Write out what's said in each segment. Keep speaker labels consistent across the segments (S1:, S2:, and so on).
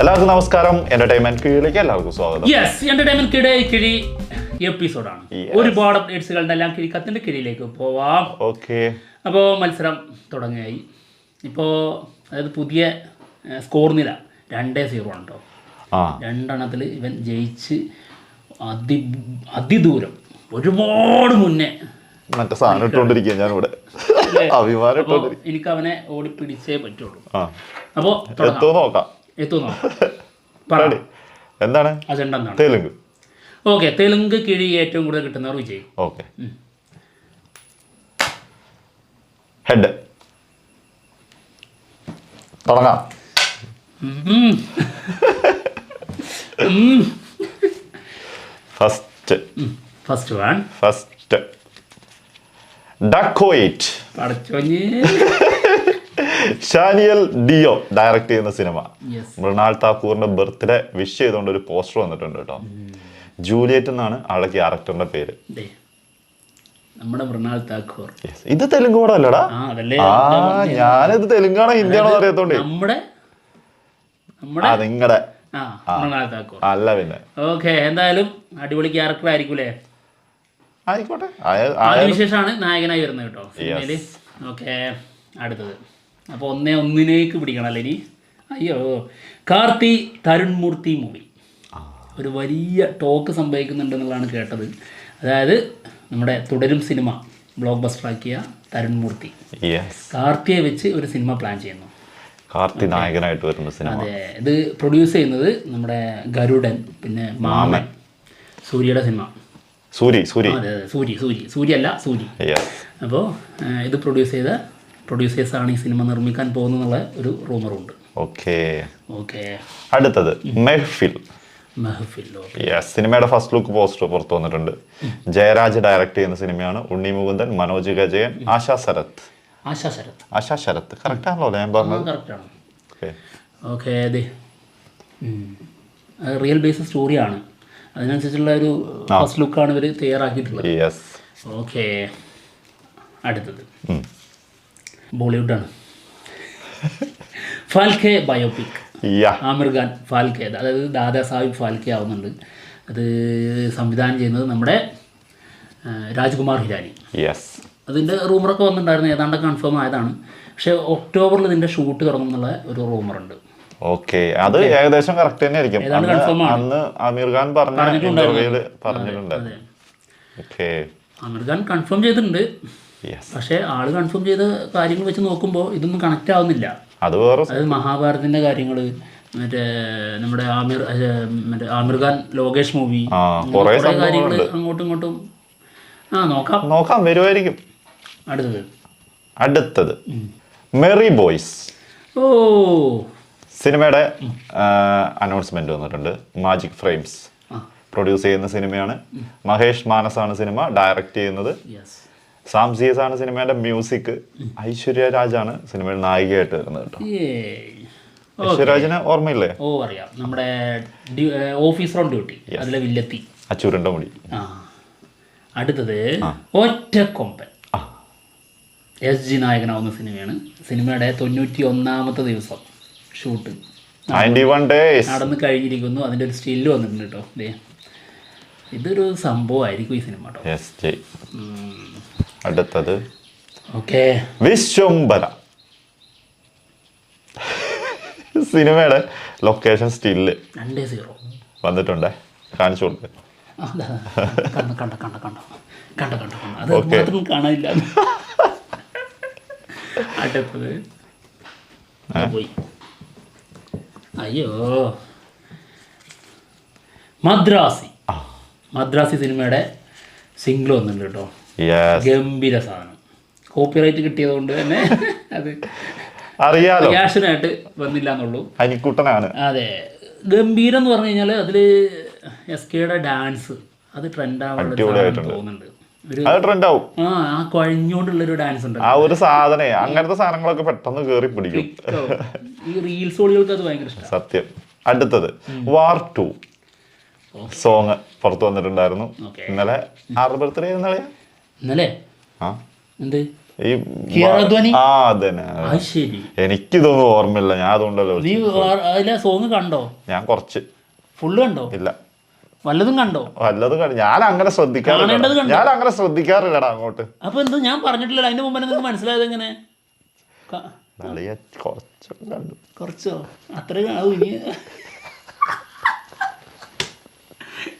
S1: എല്ലാവർക്കും നമസ്കാരം. എന്റർടൈൻമെന്റ് കീഴിലേക്ക് എല്ലാവർക്കും സ്വാഗതം.
S2: യെസ് എന്റർടൈൻമെന്റ് കിഴി കിഴി എപ്പിസോഡാണ്
S1: Yes.
S2: ഒരുപാട് അപ്ഡേറ്റ്സുകളുടെ എല്ലാം കിഴിക്കത്തിന്റെ കിഴിയിലേക്ക് പോവാം.
S1: ഓക്കെ
S2: അപ്പോൾ മത്സരം തുടങ്ങിയായി ഇപ്പോൾ അതായത് പുതിയ സ്കോർ നില രണ്ടേ സീറോ ആണ് കേട്ടോ
S1: ആ.
S2: രണ്ടെണ്ണത്തിൽ ഇവൻ ജയിച്ച് അതി അതിദൂരം ഒരുപാട് മുന്നേ
S1: മറ്റേ സാധനം ഇട്ടുകൊണ്ടിരിക്കുക ഞാനിവിടെ. അഭിമാനം
S2: അപ്പോൾ എനിക്ക് അവനെ ഓടി പിടിച്ചേ പറ്റുള്ളൂ.
S1: ആ.
S2: അപ്പോൾ
S1: നോക്കാം.
S2: എത്തുന്നോ?
S1: എന്താണ്?
S2: അജണ്ട
S1: തെലുങ്ക്.
S2: ഓക്കെ തെലുങ്ക് കിഴി ഏറ്റവും കൂടുതൽ കിട്ടുന്നവർ വിജയ്.
S1: ഓക്കെ. ഹെഡ്. തുടങ്ങാം. First.
S2: First one.
S1: First. Dacoit.
S2: പടച്ചോഞ്ഞ്.
S1: Shaneil Deo direct ചെയ്യുന്ന സിനിമ. മൃണാൾ താക്കൂറിന്റെ ബർത്ത്ഡേ വിഷ് ചെയ്തുകൊണ്ട് ഒരു പോസ്റ്റർ വന്നിട്ടുണ്ട് കേട്ടോ. ജൂലിയറ്റ് എന്നാണ് ആളുടെ ക്യാരക്ടറിന്റെ പേര്.
S2: നമ്മുടെ മൃണാൾ താക്കൂർ.
S1: ഇത് തെലുങ്ക് പടം അല്ലടാ ഞാനിത് തെലുങ്കാണോ ഹിന്ദിയാണോ അറിയാത്തോണ്ടേ.
S2: നമ്മുടെ താക്കൂർ.
S1: അല്ല പിന്നെ.
S2: ഓക്കെ എന്തായാലും അടിപൊളി ക്യാരക്ടർ ആയിരിക്കൂലേ?
S1: ആയിക്കോട്ടെ. ആയ- ആയ-
S2: ആദിവിശേഷാണ് നായകനായി വരുന്നത് കേട്ടോ. ഓക്കെ അടുത്തത്. അപ്പോൾ ഒന്നേ ഒന്നിനേക്ക് പിടിക്കണല്ലോ ഇനി? അയ്യോ കാർത്തി തരുൺ മൂർത്തി മൂവി ഒരു വലിയ ടോക്ക് സംഭവിക്കുന്നുണ്ടെന്നുള്ളതാണ് കേട്ടത്. അതായത് നമ്മുടെ തുടരും സിനിമ ബ്ലോക്ക് ബസ്റ്ററാക്കിയ തരുൺ മൂർത്തി. കാർത്തിയെ വെച്ച് ഒരു സിനിമ പ്ലാൻ ചെയ്യുന്നു.
S1: കാർത്തി നായകനായിട്ട് വരുന്ന സിനിമ.
S2: അതെ. ഇത് പ്രൊഡ്യൂസ് ചെയ്യുന്നത് നമ്മുടെ ഗരുഡൻ പിന്നെ മാമൻ. സൂര്യയുടെ സിനിമ.
S1: സൂരി സൂരി.
S2: അതെ സൂര്യ സൂരി സൂരി. സൂര്യല്ല സൂരി.
S1: യെസ്
S2: അപ്പോൾ ഇത് പ്രൊഡ്യൂസ് ചെയ്ത പ്രൊഡ്യൂസേഴ്സാണ് ഈ സിനിമ നിർമ്മിക്കാൻ പോകുന്നുള്ള ഒരു റൂമറുണ്ട്
S1: ഓക്കെ
S2: ഓക്കെ
S1: അടുത്തത് മെഹ്ഫിൽ.
S2: മെഹ്ഫിൽ
S1: യെസ് സിനിമയുടെ ഫസ്റ്റ് ലുക്ക് പോസ്റ്റർ പുറത്തു വന്നിട്ടുണ്ട്. ജയരാജ് ഡയറക്ട് ചെയ്യുന്ന സിനിമയാണ് ഉണ്ണി മുകുന്ദൻ മനോജ് ഗജയൻ ആശാ ശരത്.
S2: ആശാ ശരത്.
S1: ആശാ ശരത്. കറക്റ്റ് ആണല്ലോ ഞാൻ പറഞ്ഞത്? ഓക്കെ
S2: ഓക്കെ അതെ റിയൽ ബേസ് സ്റ്റോറിയാണ് അതിനനുസരിച്ചുള്ള ഒരു ഫസ്റ്റ് ലുക്കാണ് ഇവർ തയ്യാറാക്കിയിട്ടുള്ളത്. ഓക്കെ അടുത്തത്. ബോളിവുഡാണ്. ഫാൽക്കെ ബയോപിക്. ആമിർ ഖാൻ ഫാൽക്കെ. അതായത് ദാദാ സാഹിബ് ഫാൽക്കെ ആവുന്നുണ്ട്. അത് സംവിധാനം ചെയ്യുന്നത് നമ്മുടെ രാജ്കുമാർ ഹിരാനി.
S1: യെസ്.
S2: അതിന്റെ റൂമറൊക്കെ വന്നിട്ടുണ്ടായിരുന്നു. ഏതാണ്ട് കൺഫേം ആയതാണ്. പക്ഷേ ഒക്ടോബറിൽ ഇതിന്റെ ഷൂട്ട് തുടങ്ങും എന്നുള്ള ഒരു റൂമറുണ്ട്.
S1: ഓക്കെ. അത് ഏകദേശം കറക്റ്റ് തന്നെ ആയിരിക്കും. അന്ന് അമീർ ഖാൻ പറഞ്ഞ പറഞ്ഞിട്ടുണ്ട്. ഓക്കെ.
S2: ആമിർ ഖാൻ കൺഫേം ചെയ്തിട്ടുണ്ട്. പക്ഷേ ആൾ കൺഫേം ചെയ്ത കാര്യങ്ങൾ വെച്ച് നോക്കുമ്പോൾ ഇതൊന്നും കണക്ട് ആവുന്നില്ല.
S1: അത് വേറെ
S2: അതായത് മഹാഭാരതിന്റെ കാര്യങ്ങൾ മറ്റേ നമ്മുടെ ആമിർ മറ്റേ ആമിർ ഖാൻ ലോകേഷ് മൂവി
S1: കുറേ
S2: കാര്യങ്ങൾ. അങ്ങോട്ടും ഇങ്ങോട്ടും. ആ നോക്കാം.
S1: നോക്കാം വരുമായിരിക്കും
S2: അടുത്തത്.
S1: അടുത്തത്. മെറി ബോയ്സ്
S2: ഓ.
S1: സിനിമയുടെ അനൗൺസ്മെന്റ് വന്നിട്ടുണ്ട്. മാജിക് ഫ്രെയിംസ് പ്രൊഡ്യൂസ് ചെയ്യുന്ന സിനിമയാണ്. മഹേഷ് മാനസാണ് സിനിമ. ഡയറക്റ്റ് ചെയ്യുന്നത്. സാം സിയസ് ആണ് സിനിമയുടെ മ്യൂസിക്. ഐശ്വര്യ രാജാണ് സിനിമയുടെ നായികയായിട്ട് വരുന്നത് കേട്ടോ. ഐശ്വര്യരാജിനെ ഓർമ്മയില്ലേ?
S2: ഓ അറിയാം. നമ്മുടെ ഓഫീസർ ഓൺ ഡ്യൂട്ടി അതിലെ വില്ലത്തി.
S1: അച്ചൂരന്റെ മുടി.
S2: അടുത്തത്
S1: ഒറ്റക്കൊമ്പൻ.
S2: എസ് ജി നായകനാവുന്ന സിനിമയാണ്. സിനിമയുടെ തൊണ്ണൂറ്റി ഒന്നാമത്തെ ദിവസം ഷൂട്ട്. നടന്ന് കഴിഞ്ഞിരിക്കുന്നു. അതിന്റെ ഒരു സ്റ്റില്ല് വന്നിട്ടുണ്ട് കേട്ടോ. ഇതൊരു സംഭവമായിരിക്കും ഈ സിനിമ കേട്ടോ.
S1: അടുത്തത്.
S2: ഓക്കെ.
S1: വിശ്വംബര സിനിമയുടെ ലൊക്കേഷൻ സ്റ്റില്ല്
S2: രണ്ടേ സീറോ
S1: വന്നിട്ടുണ്ടേ. കാണിച്ചു കൊടുക്കുക
S2: കണ്ട കണ്ട കണ്ട കണ്ട. കണ്ട കണ്ട കണ്ട. അത് മാത്രം കാണാനില്ല. അടുത്തത്. പോയി. അയ്യോ. മദ്രാസി. മദ്രാസി സിനിമയുടെ സിംഗിൾ വന്നിട്ടുണ്ട് കേട്ടോ. ഗംഭീര സാധനം. കോപ്പിറൈറ്റ് കിട്ടിയത് കൊണ്ട് തന്നെ അത്
S1: അറിയാലോ.
S2: റിയാക്ഷനായിട്ട് വന്നില്ല എന്നുള്ളൂ
S1: അനിക്കുട്ടനാണ്.
S2: അതെ. ഗംഭീരം എന്ന് പറഞ്ഞു കഴിഞ്ഞാൽ അതിൽ എസ് കെയുടെ ഡാൻസ് അത് ട്രെൻഡ് ആവാനുള്ള. തോന്നുന്നുണ്ട്. ഒരു
S1: അത് ട്രെൻഡ് ആവും
S2: ആ ആ കുഴഞ്ഞുകൊണ്ടുള്ളൊരു ഡാൻസ് ഉണ്ട്
S1: ആ ഒരു സാധനേ. അങ്ങനത്തെ സാധനങ്ങളൊക്കെ പെട്ടെന്ന് കേറി പിടിക്കും.
S2: ഈ റീൽസ് ഓളികൾക്ക് അത് ഭയങ്കര ഇഷ്ടം.
S1: സത്യം. അടുത്തത്. വാർ ടു സോങ് പുറത്തു വന്നിട്ടുണ്ടായിരുന്നു. ഇന്നലെ ആറ് ബർത്ത്ഡേ ഇന്നലെ
S2: ഇന്നലെ എന്ത്?
S1: ഈ? ആ അതന്നെ എനിക്കിതൊന്നും ഓർമ്മയില്ല. ഞാൻ അതുകൊണ്ടല്ലോ
S2: നീ അതിലെ സോങ് കണ്ടോ?
S1: ഞാൻ കുറച്ച്.
S2: ഫുള്ള് കണ്ടോ?
S1: ഇല്ല.
S2: വല്ലതും കണ്ടോ?
S1: വല്ലതും കണ്ടു. ഞാൻ അങ്ങനെ ശ്രദ്ധിക്കാറില്ല ഞാൻ അങ്ങനെ ശ്രദ്ധിക്കാറില്ലടാ അങ്ങോട്ട്.
S2: അപ്പൊ എന്താ ഞാൻ പറഞ്ഞിട്ടില്ല അതിന്റെ മുമ്പ് നിങ്ങൾക്ക് മനസ്സിലായത് എങ്ങനെ? കുറച്ചോ? അത്രയും ഇനി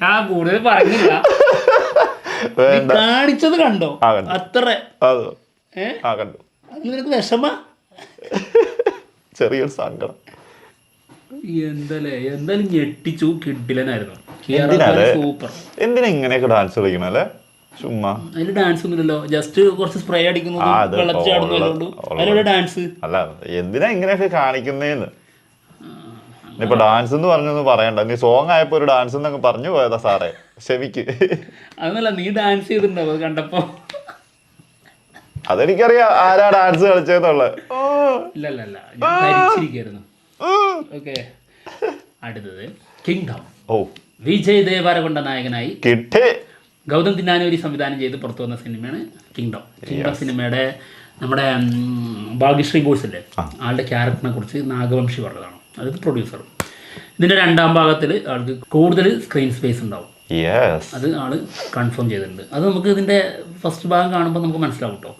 S2: ഞാൻ കൂടുതൽ പറഞ്ഞില്ല. കാണിച്ചത് കണ്ടോ? അത്ര.
S1: അത്
S2: ഏ?
S1: ആ കണ്ടു.
S2: അതിൽ നിനക്ക് വിഷമ?
S1: ചെറിയൊരു സങ്കടം.
S2: എന്തല്ലേ? എന്തായാലും ഞെട്ടിച്ചു. കിഡിലനായിരുന്നു. സൂപ്പർ.
S1: എന്തിനാ ഇങ്ങനെയൊക്കെ ഡാൻസ് ചുമ്മാ.
S2: അതിൽ ഡാൻസ് ഒന്നുമില്ലല്ലോ. ജസ്റ്റ് കുറച്ച് സ്പ്രേ അടിക്കുന്നു അതിലൂടെ ഡാൻസ്
S1: അല്ല എന്തിനാ ഇങ്ങനെയൊക്കെ കാണിക്കുന്നേന്ന്? ഡാൻസ് എന്ന് പറഞ്ഞൊന്നും പറയണ്ട. നീ സോങ് ആയപ്പോ ഒരു ഡാൻസ് എന്നൊക്കെ പറഞ്ഞു പോയതാ സാറേ. ക്ഷമിക്ക്.
S2: അതൊന്നല്ല നീ ഡാൻസ് ചെയ്തിട്ടുണ്ടാവും അത് കണ്ടപ്പോ.
S1: അതെനിക്കറിയാം ആരാ ഡാൻസ് കളിച്ചതെന്നുള്ളത്
S2: ഇല്ല ഇല്ല ഇല്ല ഞാൻ ധരിച്ചിരിക്കായിരുന്നു ഓക്കെ. അടുത്തത് കിങ്ഡം
S1: ഓ.
S2: വിജയ് ദേവാരകൊണ്ട നായകനായി
S1: കിട്ടി.
S2: ഗൗതം തിന്നാനൂരി സംവിധാനം ചെയ്ത് പുറത്തു വന്ന സിനിമയാണ് കിങ്ഡം കിങ്ഡം സിനിമയുടെ നമ്മുടെ ഭാഗ്യശ്രീ ബോയ്സ് അല്ലേ ആളുടെ ക്യാരക്ടറിനെ കുറിച്ച് നാഗവംശി പറഞ്ഞതാണ്. അതായത് പ്രൊഡ്യൂസർ ഇതിന്റെ രണ്ടാം ഭാഗത്തിൽ ആൾക്ക് കൂടുതൽ സ്ക്രീൻ സ്പേസ് ഉണ്ടാവും. അത് ആൾ കൺഫേം ചെയ്തിട്ടുണ്ട്. അത് നമുക്ക് ഇതിന്റെ ഫസ്റ്റ് ഭാഗം കാണുമ്പോൾ നമുക്ക് മനസ്സിലാവും കേട്ടോ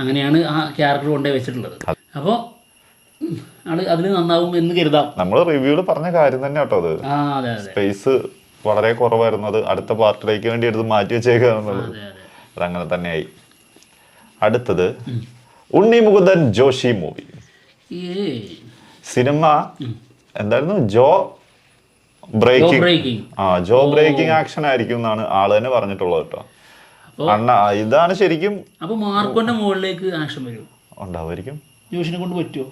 S2: അങ്ങനെയാണ് ആ ക്യാരക്ടർ കൊണ്ടേ വെച്ചിട്ടുള്ളത്. അപ്പോൾ ആൾ അതിൽ നന്നാവും എന്ന് കരുതാം.
S1: നമ്മൾ റിവ്യൂൽ പറഞ്ഞ കാര്യം തന്നെ കേട്ടോ അത്. സ്പേസ് വളരെ കുറവായിരുന്നു അത് അടുത്ത പാർട്ടിലേക്ക് വേണ്ടി എടുത്ത് മാറ്റി വെച്ചേക്കാന്നുള്ളത്
S2: അതെ അതെ.
S1: അതങ്ങനെ തന്നെയായി. അടുത്തത് ഉണ്ണി മുകുന്ദൻ ജോഷി മൂവി. സിനിമ എന്തായിരുന്നു? ജോ ബ്രേക്കിംഗ് ആ ജോ ബ്രേക്കിംഗ് ആക്ഷൻ ആയിരിക്കും എന്നാണ് ആൾ തന്നെ പറഞ്ഞിട്ടുള്ളത് കേട്ടോ. അണ്ണ ഇതാണ് ശരിക്കും
S2: അപ്പോൾ മാർക്കോന്റെ മുകളിലേക്ക് ആക്ഷൻ വരും.
S1: ഉണ്ടാവുമായിരിക്കും.
S2: ജോഷിനെ കൊണ്ട് പറ്റുമോ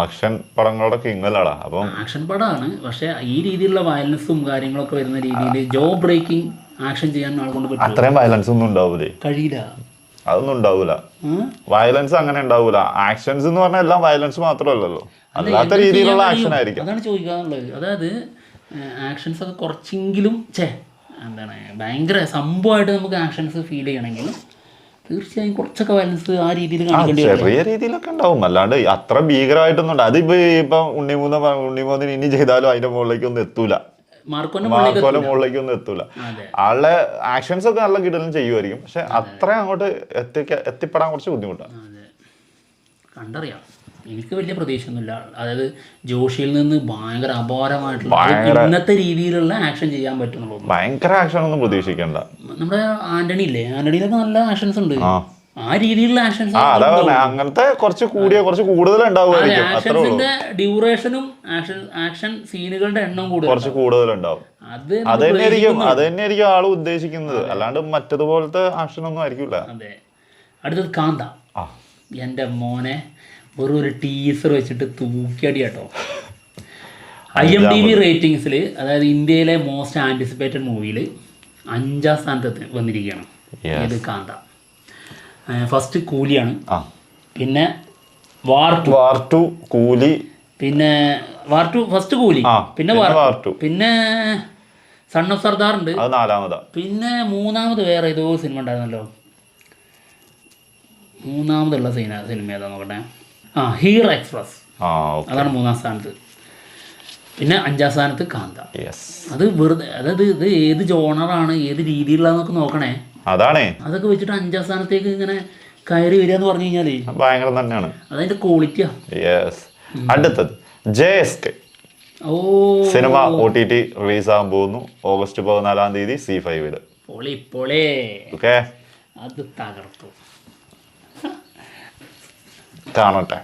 S1: ആക്ഷൻ പടങ്ങളുടെ കിങ്ങലാടാ. അപ്പം
S2: ആക്ഷൻ പടമാണ് പക്ഷേ ഈ രീതിയിലുള്ള വയലൻസും കാര്യങ്ങളൊക്കെ വരുന്ന രീതിയിൽ ജോ ബ്രേക്കിംഗ് ആക്ഷൻ ചെയ്യാൻ ആളെ കൊണ്ട് പറ്റുമോ
S1: അത്രയും വയലൻസ് ഒന്നും ഉണ്ടാവൂലേ?
S2: കഴിയില്ല.
S1: അതൊന്നും ഉണ്ടാവൂല? വയലൻസ് അങ്ങനെ ഉണ്ടാവൂല. ആക്ഷൻസ് എന്ന് പറഞ്ഞാൽ എല്ലാം വയലൻസ് മാത്രമല്ലല്ലോ.
S2: അല്ല,
S1: അല്ലാത്ത രീതിയിലുള്ള ആക്ഷൻ ആയിരിക്കും.
S2: അതാണ് ചോദിക്കാനുള്ളത് അതായത് ആക്ഷൻസ് ഒക്കെ കുറച്ചെങ്കിലും ചേ എന്താണ് ഭയങ്കര സംഭവമായിട്ട് നമുക്ക് ആക്ഷൻസ് ഫീൽ ചെയ്യണമെങ്കിൽ തീർച്ചയായും കുറച്ചൊക്കെ വയലൻസ് ആ രീതിയിൽ
S1: ചെറിയ രീതിയിലൊക്കെ ഉണ്ടാവും. അല്ലാണ്ട് അത്ര ഭീകരമായിട്ടൊന്നും ഉണ്ട് അതിപ്പോ ഇപ്പൊ ഉണ്ണിമൂന്ന് ഉണ്ണിമൂന്നിന് ഇനി ചെയ്താലും അതിന്റെ മുകളിലേക്ക് ഒന്നും എത്തൂല.
S2: മാർക്കോന്റെ മുകളിലേക്ക്
S1: ഒന്നും എത്തൂല. ആളുടെ ആക്ഷൻസ് ഒക്കെ നല്ല കിടലും ചെയ്യുമായിരിക്കും പക്ഷെ അത്ര അങ്ങോട്ട് എത്തിക്ക എത്തിപ്പെടാൻ കുറച്ച് ബുദ്ധിമുട്ടാണ്.
S2: കണ്ടറിയാം. എനിക്ക് വലിയ പ്രതീക്ഷയൊന്നുമില്ല. അതായത് ജോഷിയിൽ നിന്ന് ഭയങ്കര അപാരമായിട്ടുള്ള ഇന്നത്തെ രീതിയിലുള്ള ആക്ഷൻ ചെയ്യാൻ പറ്റുന്നുള്ളൂ.
S1: ഭയങ്കര ആക്ഷൻ ഒന്നും പ്രതീക്ഷിക്കണ്ട.
S2: നമ്മുടെ ആന്റണി ഇല്ലേ? ആന്റണിയിലൊക്കെ നല്ല ആക്ഷൻസ് ഉണ്ട്
S1: ആ
S2: രീതിയിലുള്ള ആക്ഷൻസ്
S1: അതാ പറഞ്ഞ. അങ്ങനത്തെ കുറച്ച് കൂടിയ കുറച്ച് കൂടുതൽ ഉണ്ടാവുമായിരിക്കും അത്രേ ഉള്ളൂ.
S2: ആക്ഷൻസിന്റെ ഡ്യൂറേഷനും ആക്ഷൻ ആക്ഷൻ സീനുകളുടെ എണ്ണം കൂടുതൽ
S1: കുറച്ച് കൂടുതൽ ഉണ്ടാവും
S2: അത്
S1: അത് തന്നെയായിരിക്കും. അത് തന്നെയായിരിക്കും ആൾ ഉദ്ദേശിക്കുന്നത്. അല്ലാണ്ട് മറ്റതുപോലത്തെ ആക്ഷൻ ഒന്നും ആയിരിക്കില്ല
S2: അതെ. അടുത്തത് കാന്ത.
S1: ആ.
S2: എന്റെ മോനെ വെറും ഒരു ടീസർ വെച്ചിട്ട് തൂക്കിയടി കേട്ടോ. ഐ എം ഡി ബി റേറ്റിംഗ്സിൽ അതായത് ഇന്ത്യയിലെ മോസ്റ്റ് ആന്റിസിപ്പേറ്റഡ് മൂവിയിൽ അഞ്ചാം സ്ഥാനത്ത് വന്നിരിക്കുകയാണ്.
S1: Yes.
S2: ഇത് കാന്ത? ഫസ്റ്റ് കൂലിയാണ്. പിന്നെ വാർ ടു.
S1: വാർ ടു കൂലി.
S2: പിന്നെ വാർ ടു ഫസ്റ്റ് കൂലി. പിന്നെ
S1: പിന്നെ
S2: വാർ ടു. പിന്നെ സൺ ഓഫ് സർദാർ ഉണ്ട്.
S1: നാലാമതാ.
S2: പിന്നെ മൂന്നാമത് വേറെ ഏതോ സിനിമ ഉണ്ടായിരുന്നല്ലോ. മൂന്നാമതുള്ള സിനിമ സിനിമ ഏതാ നോക്കട്ടെ. ആ ഹീറോ എക്സ്പ്രസ് അതാണ് മൂന്നാം സ്ഥാനത്ത്. പിന്നെ അഞ്ചാം സ്ഥാനത്ത് കാന്ത. അത് വെറുതെ അതായത് ഇത് ഏത് ജോണറാണ് ഏത് രീതിയിലുള്ളതെന്നൊക്കെ നോക്കണേ.
S1: അതാണേ.
S2: അതൊക്കെ വെച്ചിട്ട് അഞ്ചാം സ്ഥാനത്തേക്ക് ഇങ്ങനെ കയറി വരിക എന്ന് പറഞ്ഞു കഴിഞ്ഞാലേ.
S1: ഭയങ്കര തന്നെയാണ്.
S2: അതിന്റെ ക്വാളിറ്റിയാ
S1: യെസ് അടുത്തത് ജെ എസ് കെ.
S2: ഓ.
S1: സിനിമ ഒ ടി ടി റിലീസ് ആകാൻ പോകുന്നു. ഓഗസ്റ്റ് പതിനാലാം തീയതി സി ഫൈവിൽ
S2: പൊളി പൊളേ.
S1: ഓക്കെ.
S2: അത് തകർത്തു.
S1: കാണട്ടെ.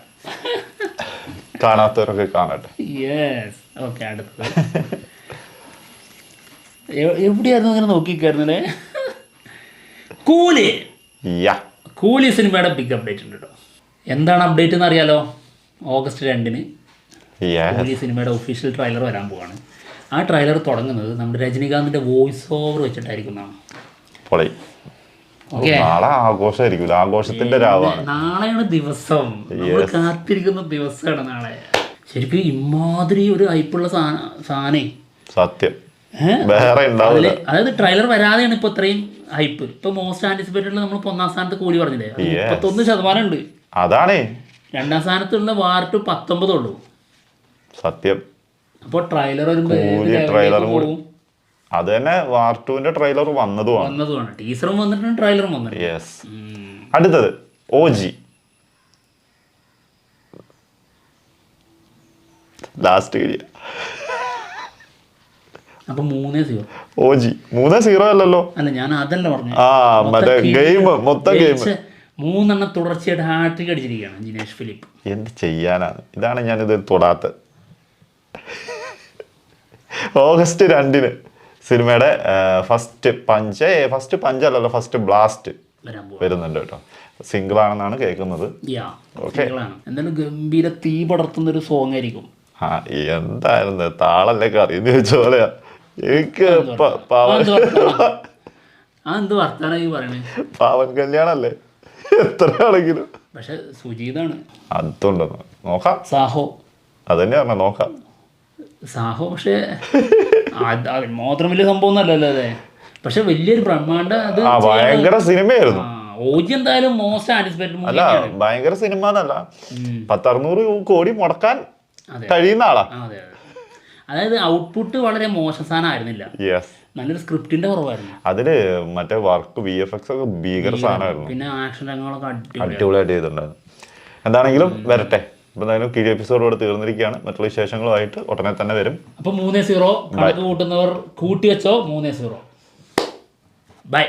S1: കാണാത്തവരൊക്കെ കാണട്ടെ.
S2: യെസ് ഓക്കെ അടുത്തത്. എ- എവിടെയായിരുന്നു ഇങ്ങനെ നോക്കിക്കായിരുന്നല്ലേ? കൂലി. കൂലി സിനിമയുടെ ബിഗ് അപ്ഡേറ്റ് ഉണ്ട് കേട്ടോ എന്താണ് അപ്ഡേറ്റ് എന്ന് അറിയാലോ? ഓഗസ്റ്റ് രണ്ടിന് കൂലി സിനിമയുടെ ഒഫീഷ്യൽ ട്രെയിലർ വരാൻ പോവാണ്. ആ ട്രെയിലർ തുടങ്ങുന്നത് നമ്മുടെ രജനീകാന്തിന്റെ വോയിസ് ഓവർ വെച്ചിട്ടായിരിക്കും എന്നാണ്.
S1: പൊളി.
S2: ഓക്കെ
S1: നാളെ ആഘോഷമായിരിക്കും ആഘോഷത്തിന്റെ രാവാണ്.
S2: നാളെയാണ് ദിവസം. കാത്തിരിക്കുന്ന ദിവസമാണ് നാളെ. ശരിക്കും ഇമാതിരി ഒരു ഹൈപ്പുള്ള സാധനം.
S1: സത്യം. വേറെ ഉണ്ടാവില്ല
S2: അതിൽ അതായത് ട്രെയിലർ വരാതെയാണ് ഇപ്പൊ ഇത്രയും ഹൈപ്പ് ഇപ്പൊ മോസ്റ്റ് ആന്റിസിപ്പേറ്റഡ് നമ്മൾ ഒന്നാം സ്ഥാനത്ത് കൂലി പറഞ്ഞില്ലേ. മുപ്പത്തൊന്ന് ശതമാനം ഉണ്ട്.
S1: അതാണ്.
S2: രണ്ടാം സ്ഥാനത്തുള്ള വാർട്ട് പത്തൊമ്പതുള്ളൂ
S1: സത്യം.
S2: അപ്പോൾ ട്രെയിലർ വരുമ്പോ ഏത്
S1: കൂലി
S2: level
S1: trailer
S2: ലേക്ക്
S1: കൂടി-
S2: പോകും?
S1: അത് തന്നെ വാർട്ടുവിന്റെ ട്രെയിലർ വന്നതുമാണ്.
S2: വന്നതുമാണ്. ടീച്ചറും വന്നിട്ടുണ്ട് ട്രെയിലറും വന്നിട്ടുണ്ട്.
S1: യെസ്
S2: അടുത്തത്
S1: അടുത്തത് ജി ലാസ്റ്റ് കിഴിയ
S2: അപ്പൊ മൂന്നേ സീറോ
S1: ഓജി മൂന്ന് സീറോ അല്ലല്ലോ.
S2: അല്ല ഞാൻ അതല്ല പറഞ്ഞു.
S1: ആ മറ്റേ ഗെയിം മൊത്തം ഗെയിം
S2: മൂന്നെണ്ണം തുടർച്ചയായിട്ട് ഹാട്രിക് അടിച്ചിരിക്കുകയാണ് ജിനേഷ് ഫിലിപ്പ്.
S1: എന്ത് ചെയ്യാനാണ്? ഇതാണ് ഞാനിത് തൊടാത്തത് ഓഗസ്റ്റ് രണ്ടിന് സിനിമയുടെ ഫസ്റ്റ് പഞ്ച് ഫസ്റ്റ് പഞ്ചല്ലല്ലോ ഫസ്റ്റ് ബ്ലാസ്റ്റ് വരുന്നുണ്ട് കേട്ടോ. സിംഗിൾ ആണെന്നാണ് കേൾക്കുന്നത്.
S2: എന്തായാലും ഗംഭീര തീ പടർത്തുന്ന ഒരു സോങ് ആയിരിക്കും.
S1: ആ എന്തായിരുന്നു? താളല്ലേ കറിയെന്ന് ചോദിച്ച പോലെയാ. എനിക്ക് പാവൻ
S2: ആ വർത്താനം? പറയണേ?
S1: പാവൻ കല്യാണല്ലേ? എത്ര ആണെങ്കിലും.
S2: പക്ഷെ സുജീതാണ്.
S1: അതുണ്ട്? നോക്കാം.
S2: സാഹോ.
S1: അതന്നെ തന്നെ പറഞ്ഞ നോക്കാം.
S2: സാഹോ പക്ഷേ മാത്രം വലിയ സംഭവം ഒന്നല്ലല്ലോ അതെ പക്ഷെ വലിയൊരു ബ്രഹ്മാണ്ട അത്
S1: ഭയങ്കര സിനിമയായിരുന്നു.
S2: ആ, ഓജി എന്തായാലും മോസ്റ്റ് ആന്റിസിപ്പേറ്റഡ്
S1: അല്ല
S2: മൂവിയാണ്.
S1: ഭയങ്കര സിനിമ എന്നല്ല. പത്തറുന്നൂറ് കോടി മുടക്കാൻ. കഴിയുന്ന ആളാ.
S2: അതായത് ഔട്ട്പുട്ട് വളരെ മോശം സാധനമായിരുന്നില്ല നല്ലൊരു സ്ക്രിപ്റ്റിന്റെ കുറവായിരുന്നു.
S1: അതിൽ മറ്റേ വർക്ക് വി എഫ് എക്സ് ഒക്കെ ഭീകര സാധനമായിരുന്നു.
S2: പിന്നെ ആക്ഷൻ രംഗങ്ങളൊക്കെ അടിപൊളി
S1: അടിപൊളിയായിട്ട് ചെയ്തിട്ടുണ്ടായിരുന്നു. എന്താണെങ്കിലും വരട്ടെ. ഇപ്പൊ എന്തായാലും കീഴ് എപ്പിസോഡ് ഇവിടെ തീർന്നിരിക്കുകയാണ്. മറ്റുള്ള വിശേഷങ്ങളുമായിട്ട് ഉടനെ തന്നെ വരും.
S2: അപ്പൊ മൂന്നേ സീറോ കണക്ക് കൂട്ടുന്നവർ കൂട്ടി വെച്ചോ. മൂന്നേ സീറോ ബൈ